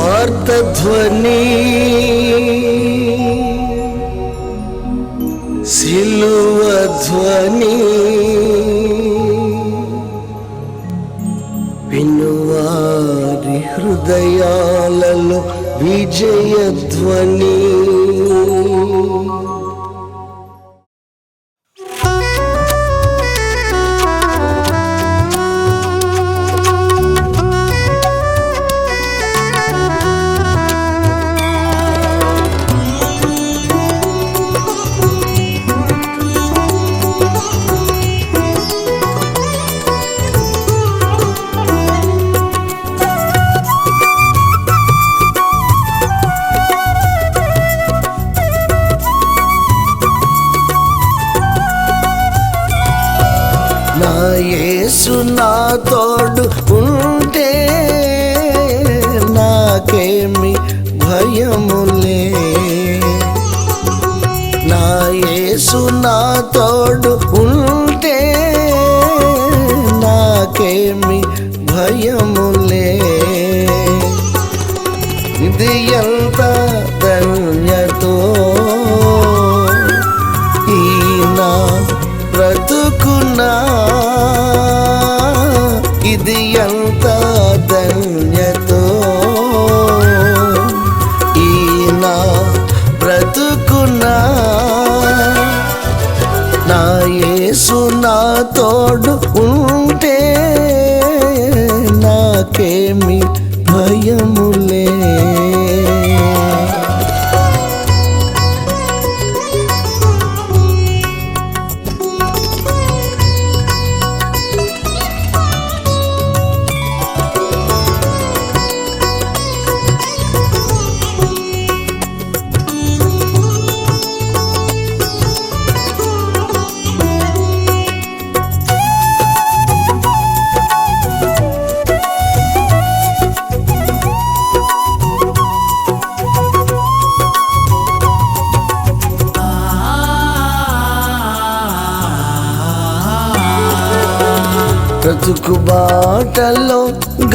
వార్తధ్వని ధ్వని వినువారి హృదయాలలో విజయధ్వని నా తోడు ఉంటే నాకేమి భయము?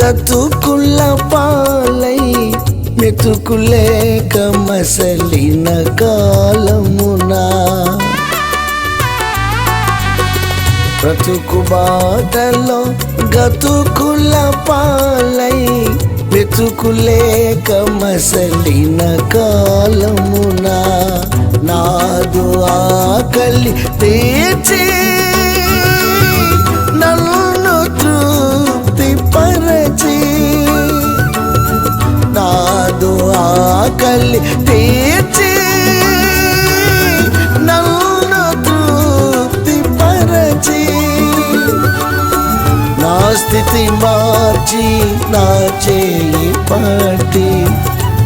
గతుకుల పాలై మెతుకులేక మసలిన కాలమునా. బ్రతుకు బాటలో గతుకుల పాలై మెతుకులేక మసలిన కాలమునా. నాదు ఆకలి తీర్చే ఆకలి తీర్చి నన్ను తృప్తి పరచి నా స్థితి మార్చి నా చేయి పట్టి.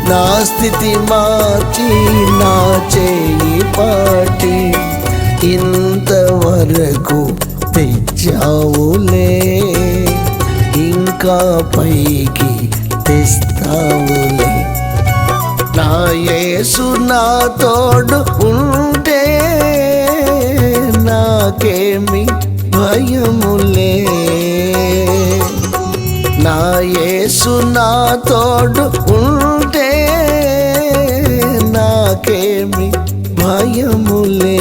నా స్థితి మార్చి నా చేయి పట్టి. ఇంతవరకు తెచ్చావులే ఇంకా పైకి తెస్తావులే నా యేసు నా తోడు ఉంటే నాకేమి భయములే నా యేసు నా తోడు ఉంటే నాకేమి భయములే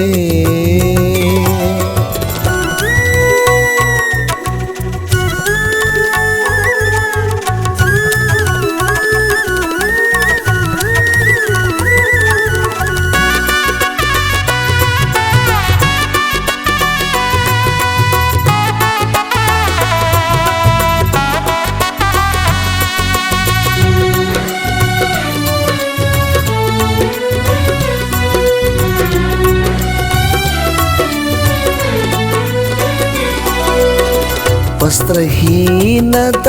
వస్త్రహీనత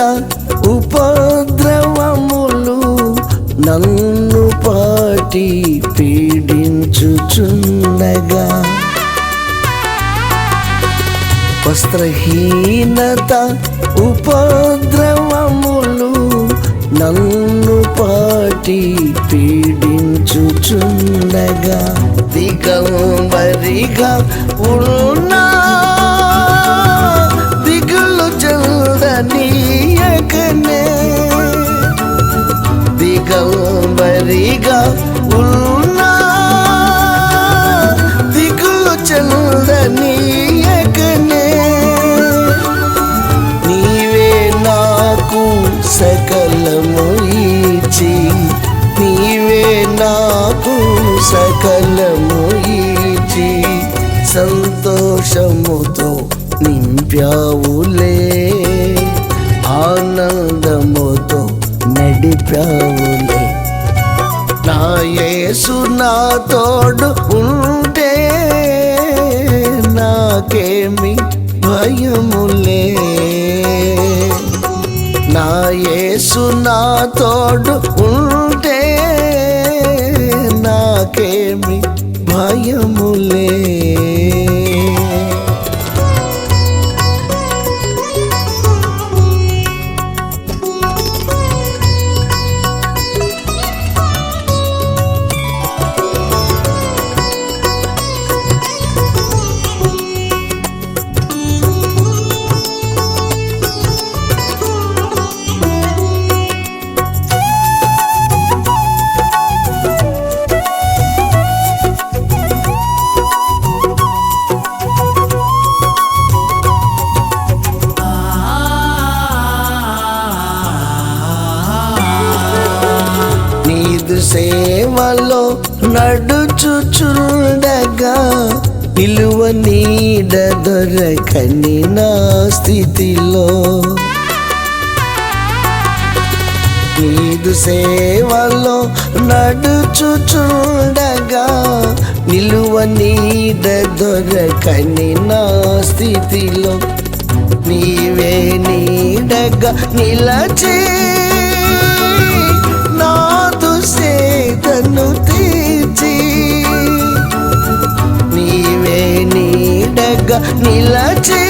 ఉపద్రవములు నన్ను పాటి పీడించుచున్నగా వస్త్రహీనత ఉపద్రవములు నన్ను పాటి పీడించుచుండగా. దిగంబరిగా ఉన్నా ఒంటరిగా ఉన్నా దిగులు చెందనీయకనే నీవే నాకు సకలము ఇచ్చి నీవే నాకు సకలము ఇచ్చి సంతోషముతో నింపావులే ఆనందముతో నడిపావులే నా యేసు నా తోడు ఉంటే నాకేమి భయములే నా యేసు నా తోడు ఉంటే నాకేమి భయములే నడుచుచుండగా నిలువ నీడ దొరకని నా స్థితిలో. నీదు సేవలో నడుచుచుండగా నిలువ నీడ దొరకని నా స్థితిలో. నీవే నీడగా నిలచే నాదు సేదను తీర్చి నీడగా నిలచే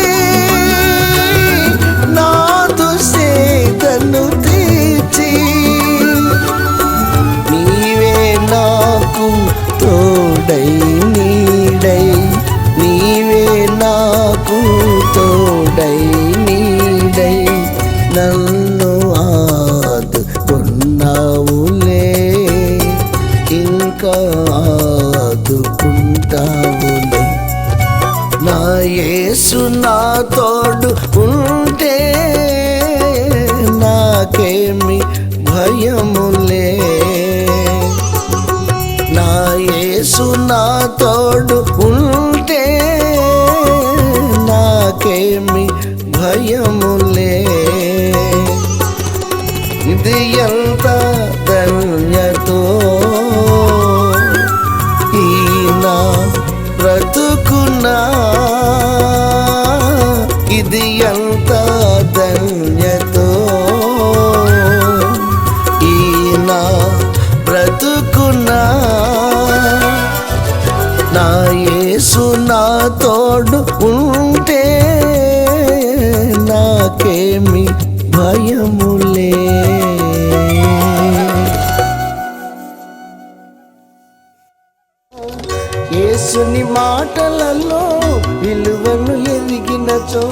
ఎదిగినచో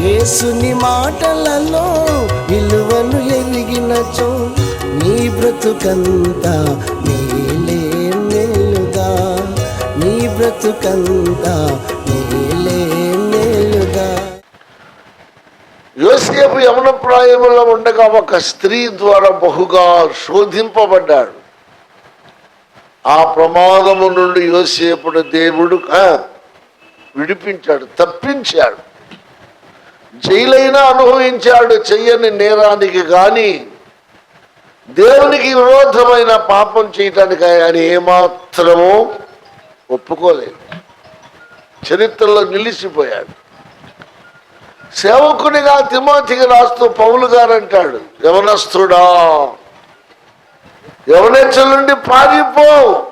యేసుని మాటలలో విలువను ఎదిగినచో నీ బ్రతుకంతా మేలే మేలుగా. నీ బ్రతుకంతా మేలే మేలుగా. యోసేపు యవన ప్రాయములో ఉండగా ఒక స్త్రీ ద్వారా బహుగా శోధింపబడ్డాడు. ఆ ప్రమాదము నుండి యోసేపుడు దేవుడు విడిపించాడు తప్పించాడు. జైలైనా అనుభవించాడు చెయ్యని నేరానికి గాని దేవునికి విరోధమైన పాపం చేయటానికి ఆయన ఏమాత్రమూ ఒప్పుకోలేదు. చరిత్రలో నిలిచిపోయాడు. సేవకునిగా తిమోతికి రాస్తూ పౌలు గారు అంటాడు యవనస్తుడా యవనెచ్చల నుండి పారిపో.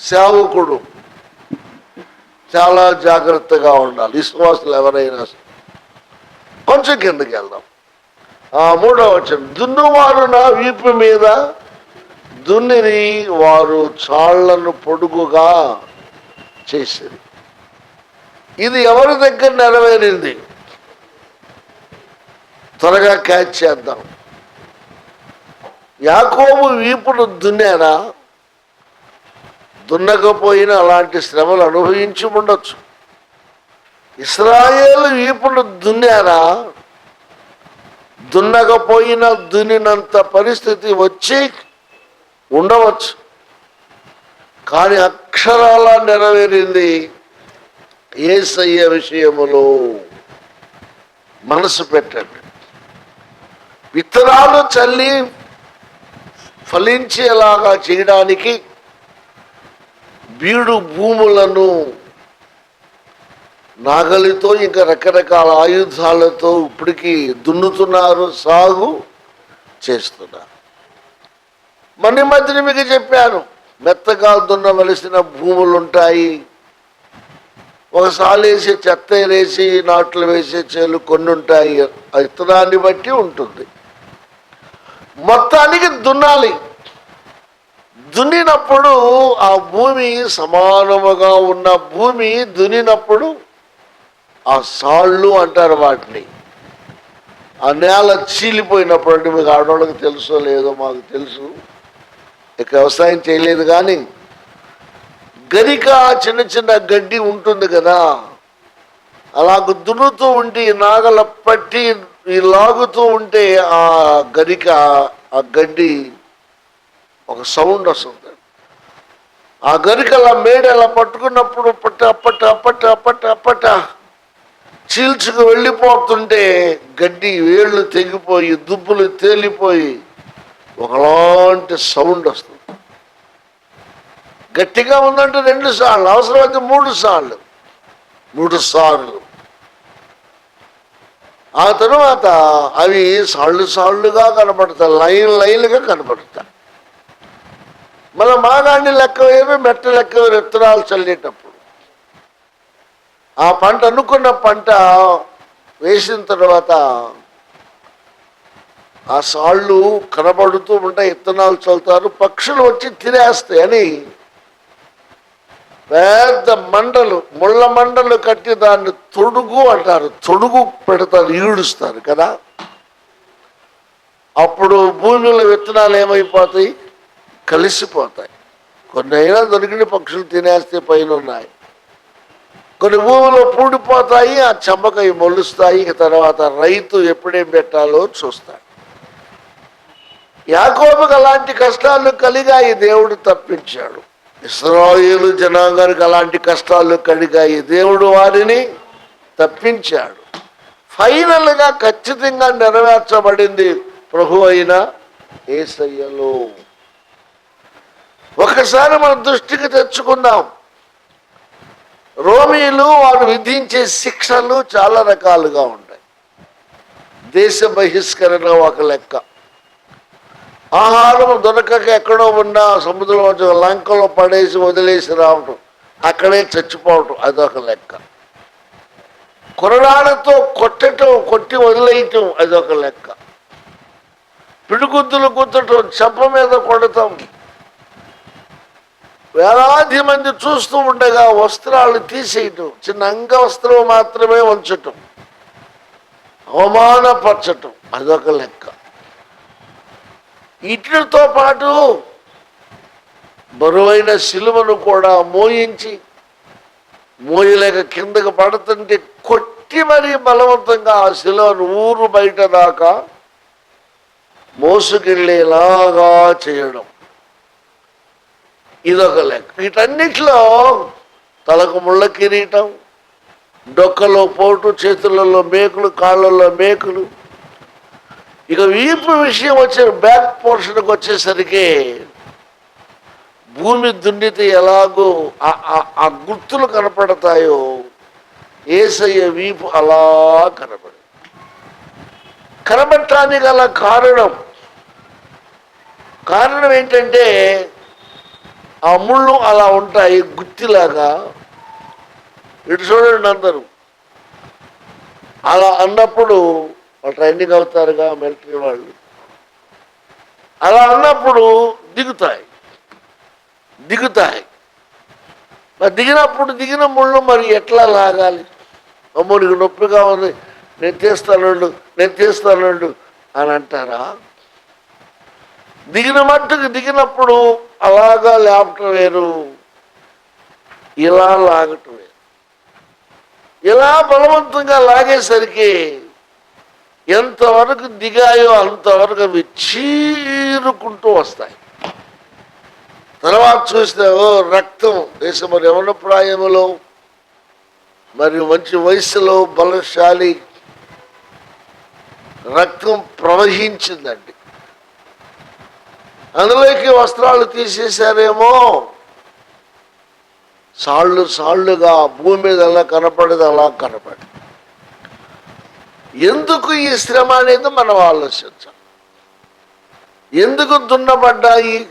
సేవకుడు చాలా జాగ్రత్తగా ఉండాలి. విశ్వాసులు ఎవరైనా కొంచెం కిందకి వెళ్దాం. ఆ మూడవ వచ్చిన దున్నువారు నా వీపు మీద దున్నిని వారు చాళ్ళను పొడుగుగా చేసేది ఇది ఎవరి దగ్గర నెరవేరింది? త్వరగా క్యాచ్ చేద్దాం. యాకోబు వీపును దున్నారా? దున్నకపోయినా అలాంటి శ్రమలు అనుభవించి ఉండొచ్చు. ఇస్రాయేల్ ఇప్పుడు దున్నారా? దున్నకపోయినా దున్నినంత పరిస్థితి వచ్చి ఉండవచ్చు. కానీ అక్షరాల నెరవేరింది ఏసయ్య విషయములో. మనసు పెట్టండి. విత్తనాలు చల్లి ఫలించేలాగా చేయడానికి బీడు భూములను నాగలితో ఇంకా రకరకాల ఆయుధాలతో ఇప్పటికీ దున్నుతున్నారు సాగు చేస్తున్నారు. మన మధ్యన మీకు చెప్పాను మెత్తగా దున్నవలసిన భూములు ఉంటాయి ఒకసారి వేసి చెత్త వేసి నాట్లు వేసే చేలు కొన్ని ఉంటాయి ఆ విత్తనాన్ని బట్టి ఉంటుంది. మొత్తానికి దున్నాలి. దున్నినప్పుడు ఆ భూమి సమానముగా ఉన్న భూమి దున్నినప్పుడు ఆ సాళ్ళు అంటారు వాటిని. ఆ నేల చీలిపోయినప్పుడు అంటే మీకు ఆడవాళ్ళకి తెలుసో లేదో మాకు తెలుసు. ఇక వ్యవసాయం చేయలేదు కానీ గరిక చిన్న చిన్న గడ్డి ఉంటుంది కదా అలాగ దున్నుతూ ఉంటే నాగల పట్టి లాగుతూ ఉంటే ఆ గరిక ఆ గడ్డి ఒక సౌండ్ వస్తుంది. ఆ గరిక అలా మేడ అలా పట్టుకున్నప్పుడు పట్ట అప్పట అప్పట అప్పట అప్పట చీల్చుకు వెళ్ళిపోతుంటే గడ్డి వేళ్ళు తెగిపోయి దుబ్బులు తేలిపోయి ఒకలాంటి సౌండ్ వస్తుంది. గట్టిగా ఉందంటే రెండు సార్లు అవసరమైతే మూడు సార్లు. మూడు సార్లు. ఆ తరువాత అవి సాళ్ళు సాళ్ళుగా కనపడతాయి లైన్ లైన్లుగా కనపడతాయి. మన మాగాన్ని లెక్క వేరు మెట్ట లెక్క వేరు విత్తనాలు చల్లేటప్పుడు. ఆ పంట అనుకున్న పంట వేసిన తర్వాత ఆ సాళ్ళు కనబడుతూ ఉంటాయి విత్తనాలు చల్లుతారు పక్షులు వచ్చి తినేస్తాయి అని పెద్ద మండలు ముళ్ళ మండలు కట్టి దాన్ని తొడుగు అంటారు. తొడుగు పెడతారు ఈడుస్తారు కదా. అప్పుడు భూమిలో విత్తనాలు ఏమైపోతాయి? కలిసిపోతాయి. కొన్ని అయినా దొరికిన పక్షులు తినేస్తే పైన ఉన్నాయి కొన్ని భూములు పూడిపోతాయి ఆ చెమ్మకై మొలుస్తాయి ఇక తర్వాత రైతు ఎప్పుడేం పెట్టాలో చూస్తాడు. యాకోబుకి అలాంటి కష్టాలు కలిగాయి దేవుడు తప్పించాడు. ఇస్రాయేలు జనాంగానికి అలాంటి కష్టాలు కలిగాయి దేవుడు వారిని తప్పించాడు. ఫైనల్గా ఖచ్చితంగా నెరవేర్చబడింది ప్రభు అయిన ఏసయ్యలో. ఒకసారి మన దృష్టికి తెచ్చుకుందాం. రోమీలు వారు విధించే శిక్షలు చాలా రకాలుగా ఉంటాయి. దేశ బహిష్కరణ ఒక లెక్క. ఆహారం దొరకక ఎక్కడో ఉన్న సముద్రం మధ్య లంకలో పడేసి వదిలేసి రావటం అక్కడే చచ్చిపోవటం అదొక లెక్క. కొరడాలతో కొట్టటం కొట్టి వదిలేయటం అదొక లెక్క. పిడిగుద్దులు గుద్దటం చెంప మీద కొడతాం. వేలాది మంది చూస్తూ ఉండగా వస్త్రాలు తీసేయటం చిన్న అంగ వస్త్రం మాత్రమే ఉంచటం అవమానపరచటం అదొక లెక్క. వీటితో పాటు బరువైన సిలువను కూడా మోయించి మోయలేక కిందకు పడుతుంటే కొట్టి మరీ బలవంతంగా ఆ సిలువను ఊరు బయట దాకా మోసుకెళ్ళేలాగా చేయడం. ఇదొక లెక్క. వీటన్నిటిలో తలకు ముళ్ళ కిరీటం డొక్కలో పోటు చేతులలో మేకులు కాళ్ళల్లో మేకులు. ఇక వీపు విషయం వచ్చిన బ్యాక్ పోర్షన్కి వచ్చేసరికి భూమి దున్నితే ఎలాగో ఆ- ఆ- గుర్తులు కనపడతాయో ఏసయ్య వీపు అలా కనపడి కనబడటానికి అలా కారణం కారణం ఏంటంటే ఆ ముళ్ళు అలా ఉంటాయి గుత్తిలాగా. ఇటు చూడండి అందరూ. అలా అన్నప్పుడు వాళ్ళు ట్రైనింగ్ అవుతారుగా మిలిటరీ వాళ్ళు. అలా అన్నప్పుడు దిగుతాయి. దిగుతాయి. మరి దిగినప్పుడు దిగిన ముళ్ళు మరి ఎట్లా లాగాలి? అమ్మో నీకు నొప్పిగా ఉంది. నేను తీస్తానుండు నేను తీస్తానుండు అని అంటారా? దిగిన మట్టుకు దిగినప్పుడు అలాగా లేపటం వేరు. ఇలా లాగటం వేరు. ఇలా బలవంతంగా లాగేసరికి ఎంతవరకు దిగాయో అంతవరకు అవి చీరుకుంటూ వస్తాయి. తర్వాత చూస్తే ఓ రక్తం దేశం మరి యవన ప్రాయములో మరి మంచి వయసులో బలశాలి రక్తం ప్రవహించిందండి. అందులోకి వస్త్రాలు తీసేశారేమో సాళ్ళు సాళ్ళుగా భూమి మీద ఎలా కనపడేది అలా కనపడి ఎందుకు ఈ శ్రమ అనేది మనం ఆలోచించాలి. ఎందుకు దున్నబడ్డాయి?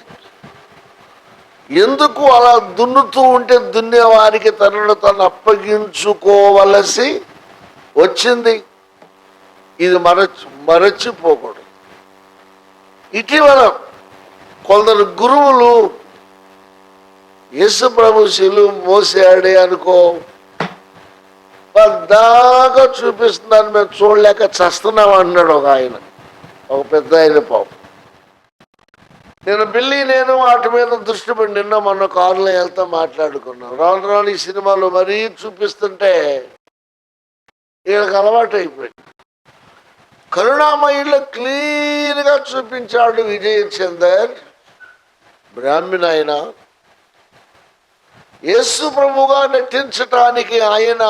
ఎందుకు అలా దున్నుతూ ఉంటే దున్నే వారికి తనను తను అప్పగించుకోవలసి వచ్చింది? ఇది మరచి మరచిపోకూడదు. ఇటీవల కొందరు గురువులు యేసు ప్రభు శిలువ మోసాడే అనుకో పెద్దగా చూపిస్తున్నాను మేము చూడలేక చస్తున్నాం అన్నాడు ఒక ఆయన. ఒక పెద్ద ఆయన పాపం. నేను బిల్లి నేను వాటి మీద దృష్టి పెట్టి నిన్న మొన్న కారులో వెళ్తా మాట్లాడుకున్నాం రాను రాను ఈ మరీ చూపిస్తుంటే వీళ్ళకి అలవాటు అయిపోయింది. కరుణామయుల్లో క్లీన్గా చూపించాడు విజయ్ చందర్ బ్రాహ్మణ ఆయన యేసు ప్రభుగా నటించటానికి ఆయన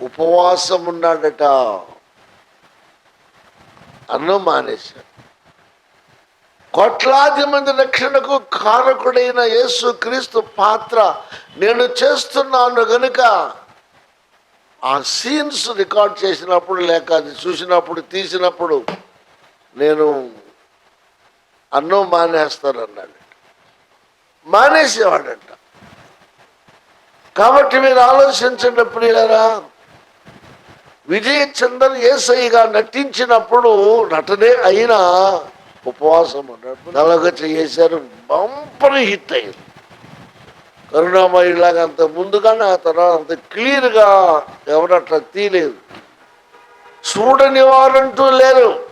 ఉపవాసం ఉన్నాడట అన్నం మానేశాడు కోట్లాది మంది రక్షణకు కారకుడైన యేసు క్రీస్తు పాత్ర నేను చేస్తున్నాను గనుక ఆ సీన్స్ రికార్డ్ చేసినప్పుడు లేక అది చూసినప్పుడు తీసినప్పుడు నేను అన్నం మానేస్తానన్నాడు. మానేసేవాడంట. కాబట్టి మీరు ఆలోచించండి ప్రియులరా విజయ్ చందర్ ఏసైగా నటించినప్పుడు నటనే అయినా ఉపవాసం అన్నప్పుడు నలగచ్చ చేశారు బంపర్ హిట్ అయింది. కరుణామయులాగా అంత ముందుగానే ఆ తర్వాత అంత క్లియర్గా ఎవరు అట్లా తీయలేదు. చూడని వారంటూ లేరు.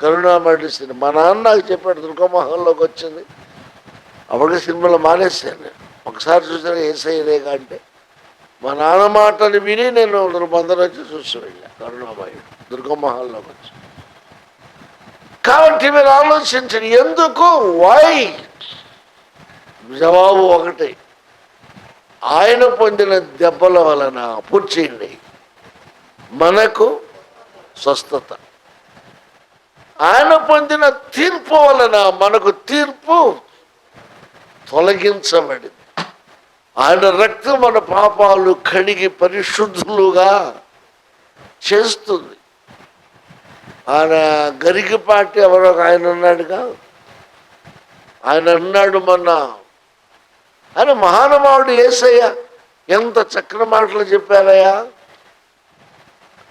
కరుణామయుడు సినిమా. మా నాన్న నాకు చెప్పాడు దుర్గమోహంలోకి వచ్చింది. అప్పటికే సినిమాలో మానేస్తాను నేను. ఒకసారి చూసాను ఏసైదేగా అంటే మా నాన్న మాటని విని నేను బందరు వచ్చి చూసి వెళ్ళా కరుణామయుడు దుర్గమోహంలోకి వచ్చి. కాబట్టి మీరు ఆలోచించండి ఎందుకు? వై జవాబు ఒకటి. ఆయన పొందిన దెబ్బల వలన పూర్చేయండి మనకు స్వస్థత. ఆయన పొందిన తీర్పు వలన మనకు తీర్పు తొలగించబడింది. ఆయన రక్తం మన పాపాలు కడిగి పరిశుద్ధులుగా చేస్తుంది. ఆయన గరికిపాటి ఎవరో ఒక ఆయన ఉన్నాడుగా ఆయన అన్నాడు మొన్న ఆయన మహానుభావుడు ఏసయ్యా ఎంత చక్కని మాటలు చెప్పారయ్యా?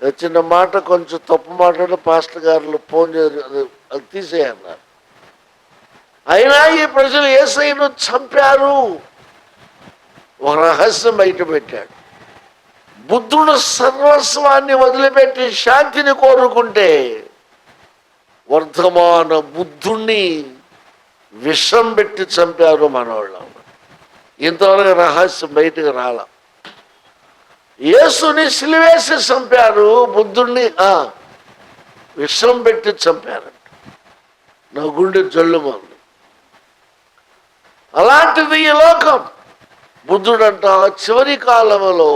చిన్న మాట కొంచెం తప్పు మాట్లాడి పాస్టర్ గారు ఫోన్ చేసి అది- అది తీసేయన్నారు అయినా ఈ ప్రజలు ఏసైను చంపారు. ఒక రహస్యం బయట పెట్టాడు. బుద్ధుడు సర్వస్వాన్ని వదిలిపెట్టి శాంతిని కోరుకుంటే వర్ధమాన బుద్ధుణ్ణి విషం పెట్టి చంపారు మనవాళ్ళు ఇంతవరకు రహస్యం బయటకు రాల. యేసుని సిలివేసి చంపారు బుద్ధుణ్ణి విశ్రం విషం పెట్టి చంపారంట నా గుండె జల్లుమంది అలాంటిది ఈ లోకం. బుద్ధుడంట చివరి కాలంలో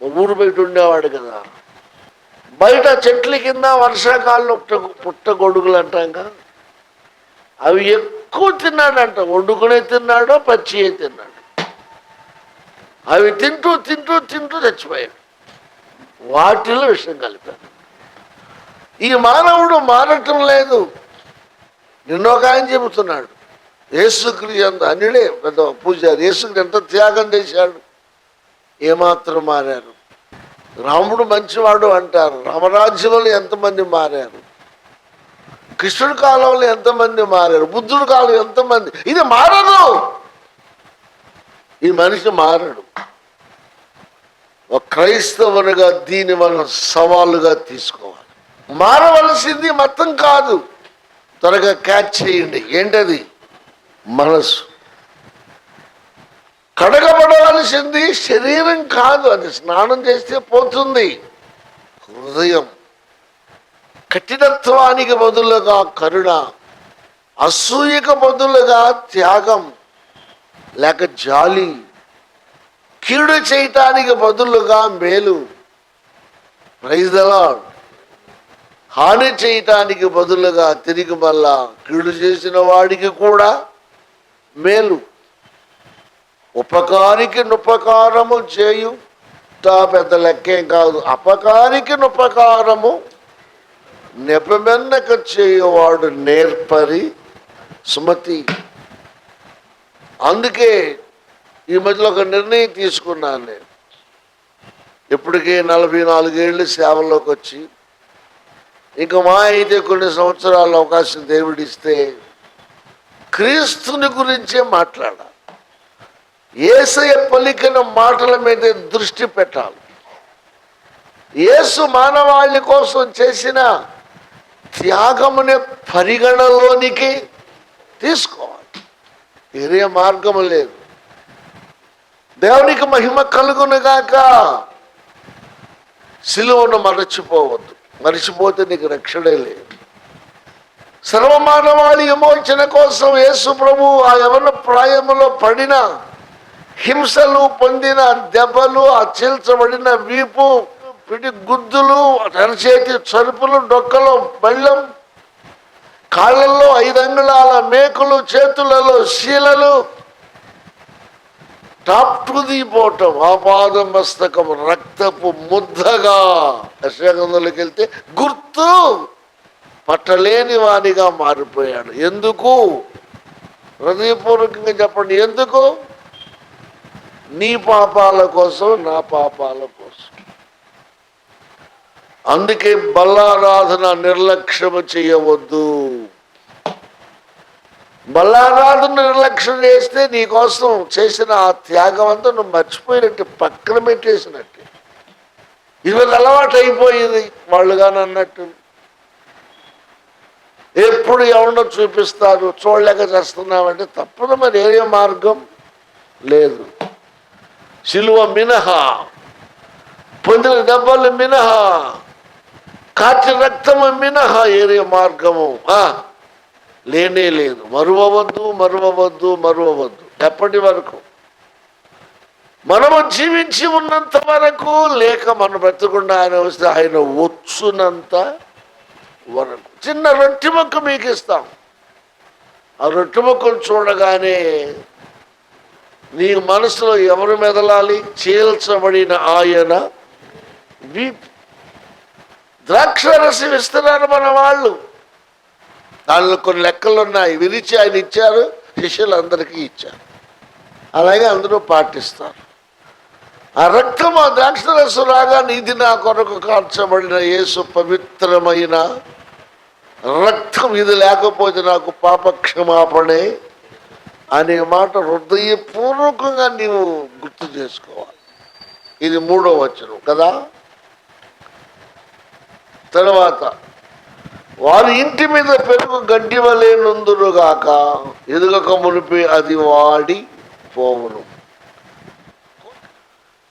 ఊరు బయట ఉండేవాడు కదా. బయట చెట్ల కింద వర్షాకాలంలో పుట్ట పుట్టగొడుగులు అంటాం కదా. అవి ఎక్కువ తిన్నాడంట. వండుకునే తిన్నాడో పచ్చియే తిన్నాడు. అవి తింటూ తింటూ తింటూ చచ్చిపోయాడు వాటిలో విషయం కలిపాడు ఈ మానవుడు మారటం లేదు. నిన్నో ఒక ఆయన చెబుతున్నాడు యేసుక్రి అంత అనిడే పెద్ద పూజారి. యేసుక్రి ఎంత త్యాగం చేశాడు. ఏమాత్రం మారారు. రాముడు మంచివాడు అంటారు. రామరాజ్యంలో ఎంతమంది మారారు? కృష్ణుడి కాలంలో ఎంతమంది మారారు? బుద్ధుడి కాలం ఎంతమంది? ఇది మారదు. ఈ మనిషి మారడు. ఒక క్రైస్తవునిగా దీని మనం సవాలుగా తీసుకోవాలి. మారవలసింది మతం కాదు. త్వరగా క్యాచ్ చేయండి. ఏంటది? మనసు కడగబడవలసింది శరీరం కాదు. అది స్నానం చేస్తే పోతుంది. హృదయం. కఠినత్వానికి బదులుగా కరుణ. అసూయకు బదులుగా త్యాగం. లేక జాలి. కీడు చేయటానికి బదులుగా మేలు. ప్రైజ్ ద హాని చేయటానికి బదులుగా తిరిగి మళ్ళా కీడు చేసిన వాడికి కూడా మేలు. ఉపకారికి నుపకారము చేయు. తా పెద్ద లెక్కేం కాదు. అపకారికి నుపకారము నెపమెన్నక చేయువాడు నేర్పరి సుమతి. అందుకే ఈ మధ్యలో ఒక నిర్ణయం తీసుకున్నాను నేను. ఇప్పటికే నలభై నాలుగేళ్ళు సేవల్లోకి వచ్చి ఇంకా మా అయితే కొన్ని సంవత్సరాల అవకాశం దేవుడిస్తే క్రీస్తుని గురించే మాట్లాడాలి. ఏసయ పలికిన మాటల మీద దృష్టి పెట్టాలి. యేసు మానవాళి కోసం చేసిన త్యాగమునే పరిగణలోనికి తీసుకోవాలి. వేరే మార్గం లేదు. దేవునికి మహిమ కలుగునుగాక. సిలువను మరచిపోవద్దు. మరచిపోతే నీకు రక్షణే లేదు. సర్వమానవాళి విమోచన కోసం యేసు ప్రభు ఆ యవన ప్రాయములో పడిన హింసలు పొందిన దెబ్బలు ఆ చీల్చబడిన వీపు పిడి గుద్దులు అరచేతి చరుపులు డొక్కలో బళ్ళం కాళ్ళల్లో ఐదు అంగుళాల మేకులు చేతులలో శీలలు. టాప్ టు ది పోవటం ఆపాద మస్తకం రక్తపు ముద్దగా. యశగంధంలోకి వెళ్తే గుర్తు పట్టలేని వానిగా మారిపోయాడు. ఎందుకు? హృదయపూర్వకంగా చెప్పండి. ఎందుకు? నీ పాపాల కోసం నా పాపాల కోసం. అందుకే బల్లారాధన నిర్లక్ష్యము చేయవద్దు. బల్లారాధన నిర్లక్ష్యం చేస్తే నీ కోసం చేసిన ఆ త్యాగం అంతా నువ్వు మర్చిపోయినట్టు పక్కన పెట్టేసినట్టు. ఈరోజు అలవాటు అయిపోయింది వాళ్ళు కానీ అన్నట్టు. ఎప్పుడు ఎవరినో చూపిస్తారు చూడలేక చేస్తున్నామంటే తప్పదు మరి ఏ మార్గం? లేదు. సిలువ మినహా. పొందిన దెబ్బలు మినహా. కాచి రక్తం మినహా ఏరే మార్గము. ఆ, లేనే లేదు. మరువవద్దు మరువవద్దు మరువవద్దు. ఎప్పటి వరకు? మనము జీవించి ఉన్నంత వరకు లేక మనం బ్రతకుండా ఆయన వస్తే ఆయన వచ్చునంత వరకు. చిన్న రొట్టె మొక్క మీకు ఇస్తాం. ఆ రొట్టె మొక్కను చూడగానే నీ మనసులో ఎవరు మెదలాలి? చీల్చబడిన ఆయన వీపు ద్రాక్షరసి ఇస్తున్నారు మన వాళ్ళు. దానిలో కొన్ని లెక్కలు ఉన్నాయి విరిచి ఆయన ఇచ్చారు శిష్యులందరికీ ఇచ్చారు. అలాగే అందరూ పాటిస్తారు. ఆ రక్తం ఆ ద్రాక్షరసు రాగానే ఇది నా కొరకు కాల్చబడిన యేసు పవిత్రమైన రక్తం. ఇది లేకపోతే నాకు పాప క్షమాపణే అనే మాట హృదయపూర్వకంగా నీవు గుర్తు చేసుకోవాలి. ఇది మూడో వచనం కదా? తర్వాత వారి ఇంటి మీద పెరుగు గడ్డి వలె నుందురుగాక ఎదుగక మునిపి అది వాడి పోవును.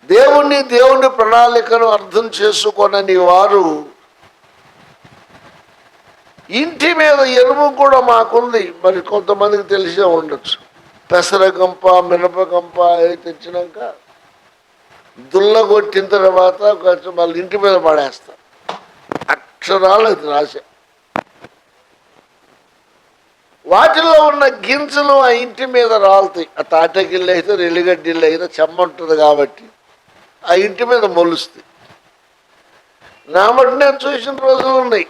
దేవుణ్ణి దేవుని ప్రణాళికను అర్థం చేసుకొనని వారు ఇంటి మీద ఎరువు కూడా మాకుంది. మరి కొంతమందికి తెలిసే ఉండొచ్చు. పెసరగంప మినపగంప అవి తెచ్చినాక దుల్లగొట్టిన తర్వాత కొంచెం మళ్ళీ ఇంటి మీద పడేస్తారు అక్షరాలు అది రాశా వాటిలో ఉన్న గింజలు ఆ ఇంటి మీద రాలుతాయి. ఆ తాటగిళ్ళు అయితే రెల్లిగడ్డిళ్ళు అయితే చెమ్మ ఉంటుంది కాబట్టి ఆ ఇంటి మీద మొలుస్తాయి. నా మటు నేను చూసిన రోజులు ఉన్నాయి.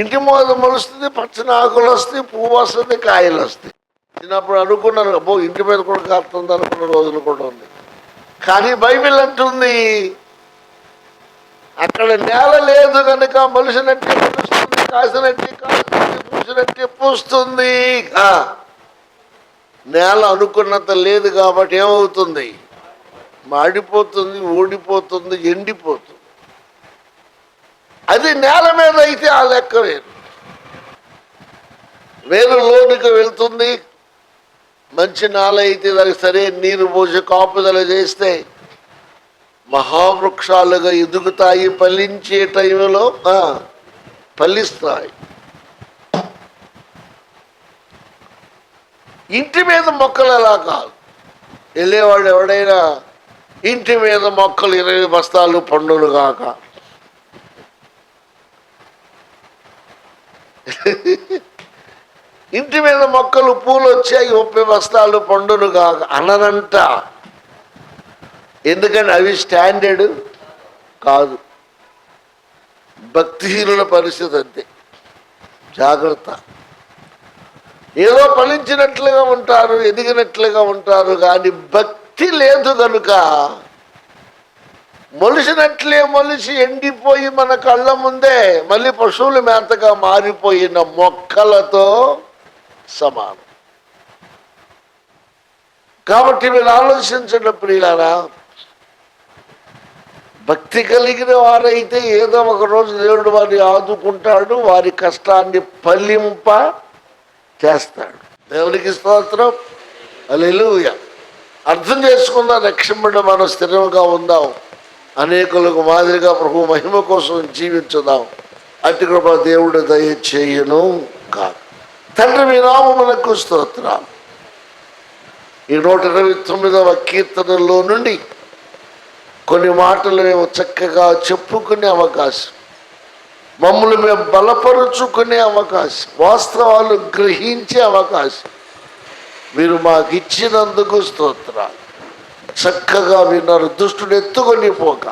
ఇంటి మీద మొలుస్తుంది పచ్చని ఆకులు వస్తాయి పువ్వు వస్తుంది కాయలు వస్తాయి. చిన్నప్పుడు అనుకున్నాను అబ్బో ఇంటి మీద కూడా కాస్తుంది అనుకున్న రోజులు కూడా ఉన్నాయి. కానీ బైబిల్ అంటుంది అక్కడ నేల లేదు కనుక మనిషినట్టే మలుస్తుంది కాసినట్టే కాస్తుంది పూసినట్టే పూస్తుంది. నేల అనుకున్నంత లేదు కాబట్టి ఏమవుతుంది? మాడిపోతుంది ఓడిపోతుంది ఎండిపోతుంది. అది నేల మీద అయితే ఆ లెక్క వేరు. వేరు లోనికి వెళ్తుంది. మంచి నాల అయితే దానికి సరే నీరు పోసి కాపుదల చేస్తే మహావృక్షాలుగా ఎదుగుతాయి ఫలించే టైంలో ఫలిస్తాయి. ఇంటి మీద మొక్కలు అలా కాదు. వెళ్ళేవాడు ఎవడైనా ఇంటి మీద మొక్కలు ఇరవై బస్తాలు పండులు కాక ఇంటి మీద మొక్కలు పూలు వచ్చాయి ముప్పై బస్తాలు పండును కాక అననంట. ఎందుకంటే అవి స్టాండర్డ్? కాదు. భక్తిహీనుల పరిస్థితి అంతే. జాగ్రత్త. ఏదో ఫలించినట్లుగా ఉంటారు ఎదిగినట్లుగా ఉంటారు కానీ భక్తి లేదు కనుక మొలిసినట్లే మొలిసి ఎండిపోయి మన కళ్ళ ముందే మళ్ళీ పశువుల మేతగా మారిపోయిన మొక్కలతో సమానం. కాబట్టి మీరు ఆలోచించడం ప్రియులారా భక్తి కలిగిన వారైతే ఏదో ఒక రోజు దేవుడు వారిని ఆదుకుంటాడు వారి కష్టాన్ని ఫలింప చేస్తాడు. దేవునికి స్తోత్రం. అలెలుయ అర్థం చేసుకుందాం రక్షింపడం మనం స్థిరంగా ఉందాం. అనేకులకు మాదిరిగా ప్రభు మహిమ కోసం జీవించుదాం. అతి కృప దేవుడు దయచేయను కాదు తండ్రి మీ నామమునకు స్తోత్రాలు ఈ నూట ఇరవై తొమ్మిదవ కీర్తనలో నుండి కొన్ని మాటలు మేము చక్కగా చెప్పుకునే అవకాశం. మమ్మల్ని మేము బలపరుచుకునే అవకాశం. వాస్తవాలు గ్రహించే అవకాశం. మీరు మాకు ఇచ్చినందుకు స్తోత్రాలు. చక్కగా విన్నారు. దుష్టుడు ఎత్తుకొని పోక.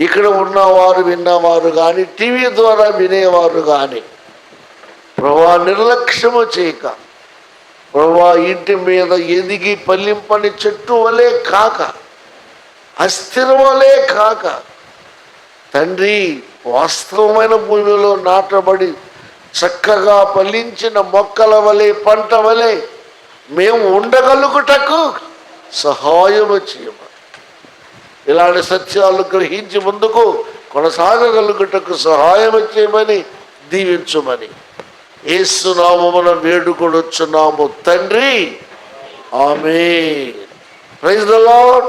ఇక్కడ ఉన్నవారు విన్నవారు కానీ టీవీ ద్వారా వినేవారు కానీ ప్రభా నిర్లక్ష్యము చేయక. ప్రభా ఇంటి మీద ఎదిగి పల్లింపని చెట్టు వలే కాక. అస్థిరములే కాక తండ్రి వాస్తవమైన భూమిలో నాటబడి చక్కగా ఫలించిన మొక్కల వలె పంట వలె మేము ఉండగలుగుటకు సహాయము చేయమని. ఇలాంటి సత్యాలు గ్రహించి ముందుకు కొనసాగగలుగుటకు సహాయం చేయమని దీవించుమని. ఏసునామమున వేడుకొడుచున్నాము తండ్రి. ఆమె ప్రైజ్ ద లాడ్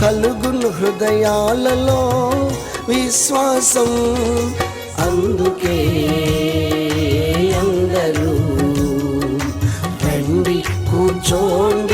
కలుగును హృదయాలలో విశ్వాసం. అందుకే అందరూ రండి కూర్చోండి.